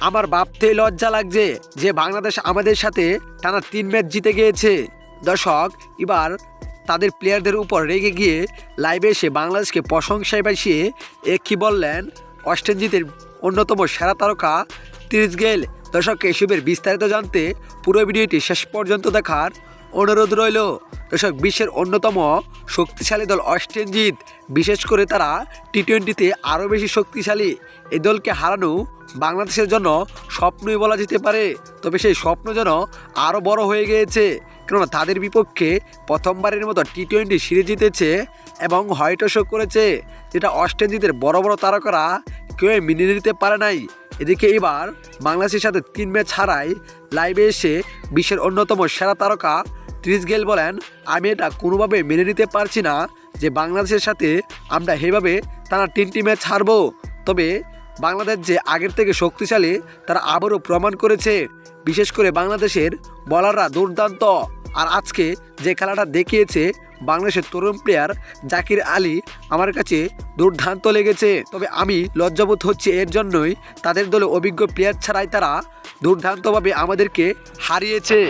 আমার ভাবতেই লজ্জা লাগছে যে বাংলাদেশ আমাদের সাথে টানা তিন ম্যাচ জিতে গিয়েছে। দর্শক এবার তাদের প্লেয়ারদের উপর রেগে গিয়ে লাইভে এসে বাংলাদেশকে প্রশংসায় বাসিয়ে এক কি বললেন? অস্ট্রেলিয়ার অন্যতম সেরা তারকা তিরিশ গেল। দর্শক এসবের বিস্তারিত জানতে পুরো ভিডিওটি শেষ পর্যন্ত দেখার অনুরোধ রইল, দর্শক, বিশ্বের অন্যতম শক্তিশালী দল অস্ট্রেলিয়াত বিশেষ করে তারা টি টোয়েন্টিতে আরও বেশি শক্তিশালী। এই দলকে হারানো বাংলাদেশের জন্য স্বপ্নই বলা যেতে পারে, তবে সেই স্বপ্ন যেন আরও বড় হয়ে গিয়েছে। কেননা তাদের বিপক্ষে প্রথমবারের মতো টি টোয়েন্টি সিরিজ জিতেছে এবং হোয়াইট শো করেছে, যেটা অস্ট্রেলিয়াদের বড় বড় তারকারা কেউ মেনে নিতে পারে নাই। এদিকে এবার বাংলাদেশের সাথে তিন ম্যাচ হারায়, লাইভে এসে বিশ্বের অন্যতম সেরা তারকা ত্রিশ গেল বলেন, আমি এটা কোনোভাবে মেনে নিতে পারছি না যে বাংলাদেশের সাথে আমরা সেইভাবে তারা তিনটি ম্যাচ হারবো তবে বাংলাদেশ যে আগের থেকে শক্তিশালী, তারা আবারও প্রমাণ করেছে। বিশেষ করে বাংলাদেশের বলাররা দুর্দান্ত। আর আজকে যে খেলাটা দেখিয়েছে বাংলাদেশের তরুণ প্লেয়ার জাকির আলী, আমার কাছে দুর্দান্ত লেগেছে। তবে আমি লজ্জাবোধ হচ্ছে এর জন্যই তাদের দলে অভিজ্ঞ প্লেয়ার ছাড়াই তারা দুর্দান্তভাবে আমাদেরকে হারিয়েছে।